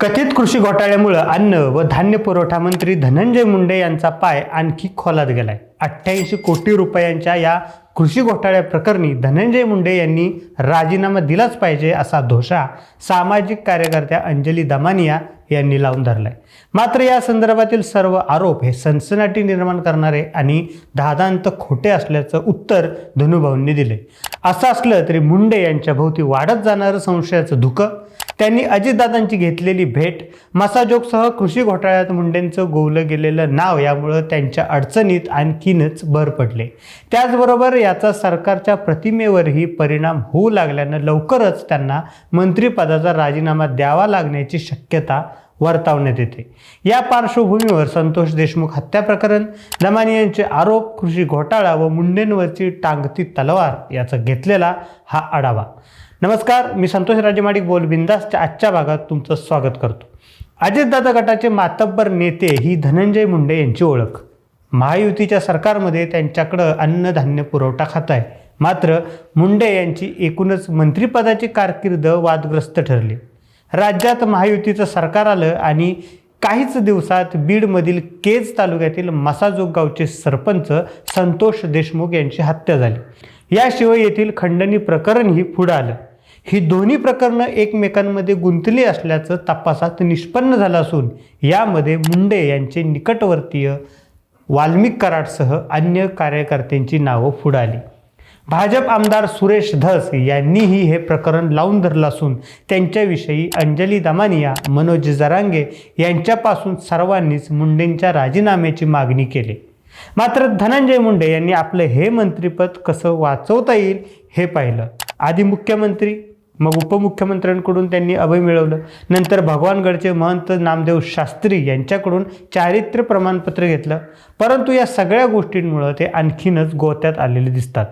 कथित कृषी घोटाळ्यामुळं अन्न व धान्य पुरवठा मंत्री धनंजय मुंडे यांचा पाय आणखी खोलात गेलाय. अठ्ठ्याऐंशी कोटी रुपयांच्या या कृषी घोटाळ्या प्रकरणी धनंजय मुंडे यांनी राजीनामा दिलाच पाहिजे असा धोषा सामाजिक कार्यकर्त्या अंजली दमानिया यांनी लावून धरलाय. मात्र या संदर्भातील सर्व आरोप हे सनसनाटी निर्माण करणारे आणि दादांत खोटे असल्याचं उत्तर धनुभाऊंनी दिले असं असलं तरी मुंडे यांच्या भोवती वाढत जाणारं संशयाचं धुकं त्यांनी अजितदादांची घेतलेली भेट मसाजोगसह कृषी घोटाळ्यात मुंडेंचं गोवलं गेलेलं नाव यामुळं त्यांच्या अडचणीत आणखीनच भर पडले. त्याचबरोबर याचा सरकारच्या प्रतिमेवरही परिणाम होऊ लागल्यानं लवकरच त्यांना मंत्रिपदाचा राजीनामा द्यावा लागण्याची शक्यता वर्तवण्यात येते. या पार्श्वभूमीवर संतोष देशमुख हत्या प्रकरण दमानी यांचे आरोप कृषी घोटाळा व मुंडेंवरची टांगती तलवार याचा घेतलेला हा आढावा. नमस्कार मी संतोष राजेमाडिक बोल बिंदासच्या आजच्या भागात तुमचं स्वागत करतो. अजितदादा गटाचे मातब्बर नेते ही धनंजय मुंडे यांची ओळख. महायुतीच्या सरकारमध्ये त्यांच्याकडं अन्नधान्य पुरवठा खात आहे. मात्र मुंडे यांची एकूणच मंत्रिपदाची कारकीर्द वादग्रस्त ठरली. राज्यात महायुतीचं सरकार आलं आणि काहीच दिवसात बीडमधील केज तालुक्यातील मसाजोग गावचे सरपंच संतोष देशमुख यांची हत्या झाली. याशिवाय येथील खंडणी प्रकरणही पुढं आलं. ही दोन्ही प्रकरणं एकमेकांमध्ये गुंतली असल्याचं तपासात निष्पन्न झालं असून यामध्ये मुंडे यांचे निकटवर्तीय वाल्मिक कराडसह अन्य कार्यकर्त्यांची नावं पुढं आली. भाजप आमदार सुरेश धस यांनीही हे प्रकरण लावून धरलं असून त्यांच्याविषयी अंजली दमानिया मनोज जरांगे यांच्यापासून सर्वांनीच मुंडेंच्या राजीनाम्याची मागणी केली. मात्र धनंजय मुंडे यांनी आपलं हे मंत्रिपद कसं वाचवता येईल हे पाहिलं. आधी मुख्यमंत्री मग उपमुख्यमंत्र्यांकडून त्यांनी अभय मिळवलं. नंतर भगवानगडचे महंत नामदेव शास्त्री यांच्याकडून चारित्र्य प्रमाणपत्र घेतलं. परंतु या सगळ्या गोष्टींमुळं ते आणखीनच गोत्यात आलेले दिसतात.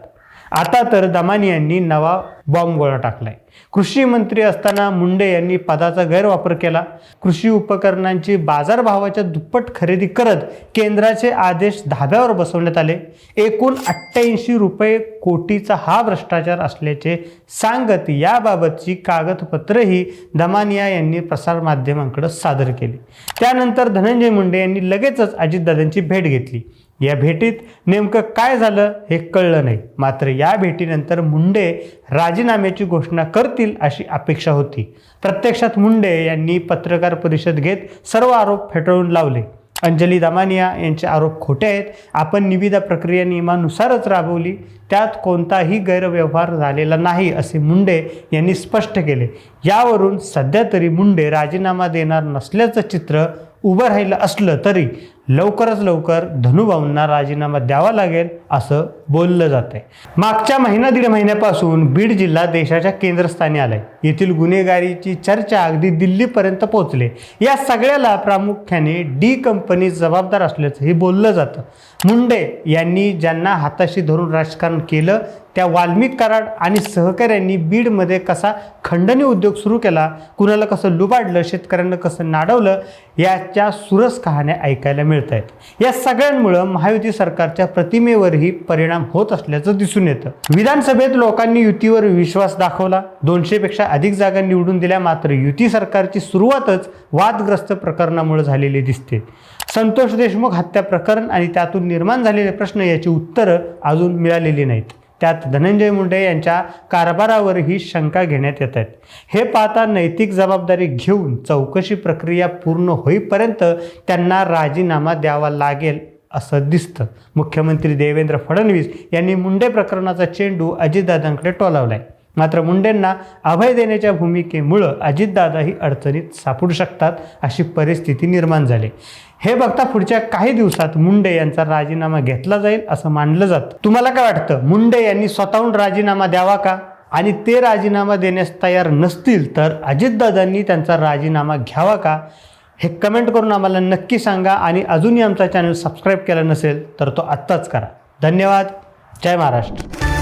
आता तर दमानी यांनी नवा बॉम्ब गोळा टाकलाय. कृषी मंत्री असताना मुंडे यांनी पदाचा गैरवापर केला. कृषी उपकरणांची बाजारभावाच्या दुप्पट खरेदी करत केंद्राचे आदेश धाब्यावर बसवण्यात आले. एकूण अठ्ठ्याऐंशी रुपये कोटीचा हा भ्रष्टाचार असल्याचे सांगत याबाबतची कागदपत्रही दमानिया यांनी प्रसारमाध्यमांकडे सादर केली. त्यानंतर धनंजय मुंडे यांनी लगेचच अजितदादांची भेट घेतली. या भेटीत नेमकं काय झालं हे कळलं नाही. मात्र या भेटीनंतर मुंडे राजीनाम्याची घोषणा करतील अशी अपेक्षा होती. प्रत्यक्षात मुंडे यांनी पत्रकार परिषद घेत सर्व आरोप फेटाळून लावले. अंजली दमानिया यांचे आरोप खोटे आहेत. आपण निविदा प्रक्रिया नियमानुसारच राबवली. त्यात कोणताही गैरव्यवहार झालेला नाही असे मुंडे यांनी स्पष्ट केले. यावरून सध्या तरी मुंडे राजीनामा देणार नसल्याचं चित्र उभं राहिलं असलं तरी लवकरच लवकर धनुभाऊंना राजीनामा द्यावा लागेल असं बोललं जातंय. मागच्या महिना दीड महिन्यापासून बीड जिल्हा देशाच्या केंद्रस्थानी आलाय. येथील गुन्हेगारीची चर्चा अगदी दिल्लीपर्यंत पोहोचले. या सगळ्याला प्रामुख्याने डी कंपनी जबाबदार असल्याचंही बोललं जातं. मुंडे यांनी ज्यांना हाताशी धरून राजकारण केलं त्या वाल्मिक कराड आणि सहकाऱ्यांनी बीडमध्ये कसा खंडणी उद्योग सुरू केला कुणाला कसं लुबाडलं शेतकऱ्यांना कसं नाडवलं याच्या सुरस कहाण्या ऐकायला मिळत आहेत या सगळ्यांमुळं महायुती सरकारच्या प्रतिमेवरही परिणाम होत असल्याचं दिसून येतं. विधानसभेत लोकांनी युतीवर विश्वास दाखवला. दोनशेपेक्षा अधिक जागा निवडून दिल्या मात्र युती सरकारची सुरुवातच वादग्रस्त प्रकरणामुळे झालेली दिसते. संतोष देशमुख हत्या प्रकरण आणि त्यातून निर्माण झालेले प्रश्न याची उत्तरं अजून मिळालेली नाहीत. त्यात धनंजय मुंडे यांच्या कारभारावरही शंका घेण्यात येत आहेत. हे पाहता नैतिक जबाबदारी घेऊन चौकशी प्रक्रिया पूर्ण होईपर्यंत त्यांना राजीनामा द्यावा लागेल असं दिसतं. मुख्यमंत्री देवेंद्र फडणवीस यांनी मुंडे प्रकरणाचा चेंडू अजितदादांकडे टोलावलाय. मात्र मुंडेंना अभय देण्याच्या भूमिकेमुळं अजितदादाही अडचणीत सापडू शकतात अशी परिस्थिती निर्माण झाली. हे बघता पुढच्या काही दिवसात मुंडे यांचा राजीनामा घेतला जाईल असं मानलं जातं. तुम्हाला काय वाटतं? मुंडे यांनी स्वतःहून राजीनामा द्यावा का? आणि ते राजीनामा देण्यास तयार नसतील तर अजितदादांनी त्यांचा राजीनामा घ्यावा का? हे कमेंट करून आम्हाला नक्की सांगा आणि अजूनही आमचा चॅनल सबस्क्राईब केला नसेल तर तो आत्ताच करा. धन्यवाद. जय महाराष्ट्र.